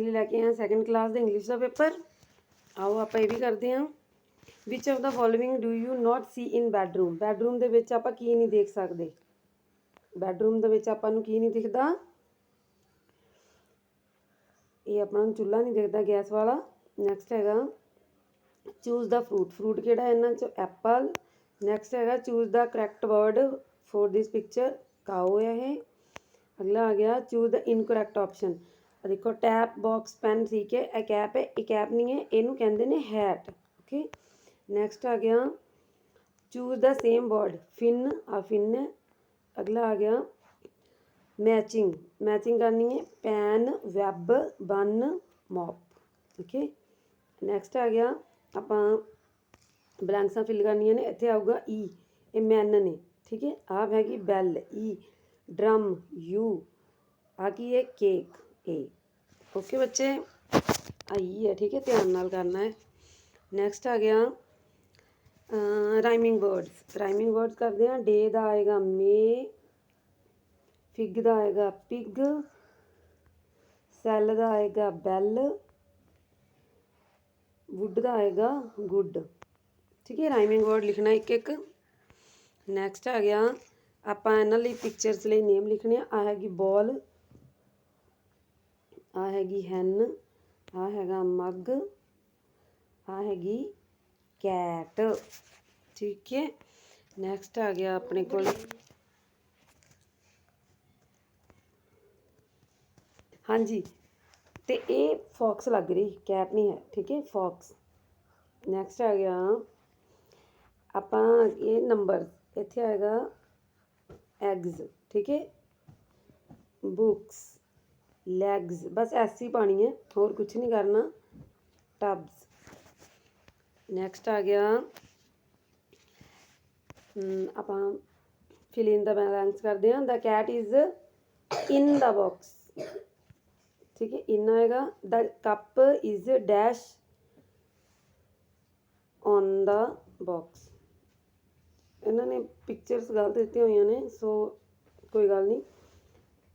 हफ़्ते लैके आए सैकेंड क्लास का इंग्लिश का पेपर आओ आप भी करते हैं which of the following do you not see in bedroom bedroom के आप नहीं देख सकते बैडरूम नहीं दिखता ये अपना चूल्हा नहीं दिखता गैस वाला नैक्सट है चूज़ द फ्रूट फ्रूट के कि एप्पल नैक्सट है choose the correct word for this picture cow है ये अगला आ गया चूज़ द इनकोरैक्ट ऑप्शन ਦੇਖੋ ਟੈਪ ਬਾਕਸ ਪੈਨ ਠੀਕ ਹੈ ਇਹ ਕੈਪ ਹੈ, ਇਹ ਕੈਪ ਨਹੀਂ ਹੈ, ਇਹਨੂੰ ਕਹਿੰਦੇ ਨੇ ਹੈਟ ਓਕੇ ਨੈਕਸਟ ਆ ਗਿਆ choose the same word fin ਆ ਫਿਨ ਹੈ। ਅਗਲਾ ਆ ਗਿਆ ਮੈਚਿੰਗ ਮੈਚਿੰਗ ਕਰਨੀ ਹੈ pen web bun mop okay next ਆ ਗਿਆ, ਆਪਾਂ ਬਲੈਂਕਸਾਂ ਫਿਲ ਕਰਨੀਆਂ ਨੇ, ਇੱਥੇ ਆਊਗਾ ਈ ਇਹ ਮੈਨ ਨੇ, ਠੀਕ ਹੈ? ਆਪ ਹੈਗੀ ਬੈਲ ਈ ਡਰਮ ਯੂ ਆ ਕੀ ਹੈ? ਕੇਕ ਏ ਓਕੇ ਬੱਚੇ, ਆਈ ਹੈ, ਠੀਕ ਹੈ, ਧਿਆਨ ਨਾਲ ਕਰਨਾ ਹੈ। ਨੈਕਸਟ ਆ ਗਿਆ ਰਾਈਮਿੰਗ ਵਰਡਸ ਰਾਈਮਿੰਗ ਵਰਡਸ ਕਰਦੇ ਹਾਂ। ਡੇ ਦਾ ਆਏਗਾ ਮੇ ਫਿਗ ਦਾ ਆਏਗਾ ਪਿਗ ਸੈੱਲ ਦਾ ਆਏਗਾ ਬੈਲ ਵੁੱਡ ਦਾ ਆਏਗਾ ਗੁੱਡ ਠੀਕ ਹੈ ਰਾਈਮਿੰਗ ਵਰਡ ਲਿਖਣਾ ਇੱਕ ਇੱਕ। ਨੈਕਸਟ ਆ ਗਿਆ, ਆਪਾਂ ਇਹਨਾਂ ਲਈ ਪਿਕਚਰਸ ਲਈ ਨੇਮ ਲਿਖਣੇ ਆ। ਆ ਹੈਗੀ ਬੋਲ ਆ ਹੈਗੀ ਹੈਨ, ਆ ਹੈਗਾ ਮੱਗ, ਆ ਹੈਗੀ ਕੈਟ। ਠੀਕ ਹੈ ਨੈਕਸਟ ਆ ਗਿਆ ਆਪਣੇ ਕੋਲ। ਹਾਂਜੀ, ਤੇ ਇਹ ਫੌਕਸ ਲੱਗ ਰਹੀ, ਕੈਟ ਨਹੀਂ ਹੈ, ਠੀਕ ਹੈ ਫੌਕਸ। ਨੈਕਸਟ ਆ ਗਿਆ। ਆਪਾਂ ਇਹ ਨੰਬਰ, ਇੱਥੇ ਆਏਗਾ, ਐਗਜ਼, ਠੀਕ ਹੈ ਬੁక్స్ लेग्स बस ऐसी ही पानी है। और कुछ नहीं करना। टब्स नेक्स्ट आ गया। आप फिलिंग द बैलेंस करते हैं the. Cat is in the box ठीक है? इन आएगा। The cup is dash on the box इन्होंने पिक्चर्स गलत दी हुई ने सो कोई गल नहीं।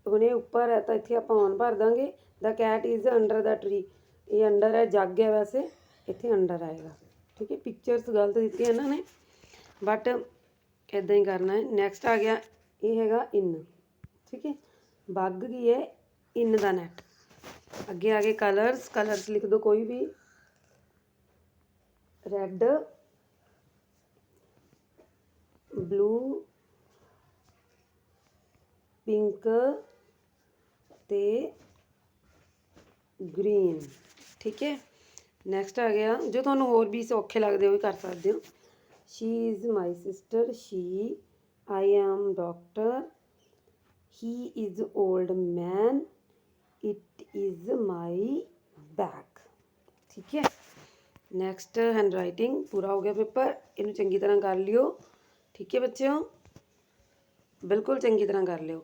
ਨਹੀਂ ਹੁਣੇ ਉੱਪਰ ਹੈ ਤਾਂ ਇੱਥੇ ਆਪਾਂ ਔਨ ਭਰ ਦਾਂਗੇ the cat is under the tree ਇਹ ਅੰਡਰ ਹੈ ਜੱਗ ਹੈ ਵੈਸੇ ਇੱਥੇ ਅੰਡਰ ਆਏਗਾ ਠੀਕ ਹੈ ਪਿਕਚਰਸ ਗਲਤ ਦਿੱਤੀਆਂ ਇਹਨਾਂ ਨੇ ਬਟ ਇਦਾਂ ਹੀ ਕਰਨਾ ਹੈ ਨੈਕਸਟ ਆ ਗਿਆ ਇਹ ਹੈਗਾ ਇਨ ਠੀਕ ਹੈ ਬੱਗ ਕੀ ਹੈ ਇਨ ਦਾ ਨੈਟ ਅੱਗੇ ਆ ਗਏ ਕਲਰਸ ਕਲਰਸ ਲਿਖ ਦਿਓ ਕੋਈ ਵੀ ਰੈੱਡ ਬਲੂ ਪਿੰਕ ਤੇ ਗ੍ਰੀਨ ਠੀਕ ਹੈ? ਨੈਕਸਟ ਆ ਗਿਆ। ਜੋ ਤੁਹਾਨੂੰ ਹੋਰ ਵੀ ਸੌਖੇ ਲੱਗਦੇ ਹੋ ਵੀ ਕਰ ਸਕਦੇ ਹੋ। She is my sister she I am doctor he is old man it is my back ਠੀਕ ਹੈ? ਨੈਕਸਟ ਹੈਂਡ ਰਾਈਟਿੰਗ ਪੂਰਾ ਹੋ ਗਿਆ ਪੇਪਰ। ਇਹਨੂੰ ਚੰਗੀ ਤਰ੍ਹਾਂ ਕਰ ਲਿਓ। ਠੀਕ ਹੈ ਬੱਚਿਓ? ਬਿਲਕੁਲ ਚੰਗੀ ਤਰ੍ਹਾਂ ਕਰ ਲਿਓ।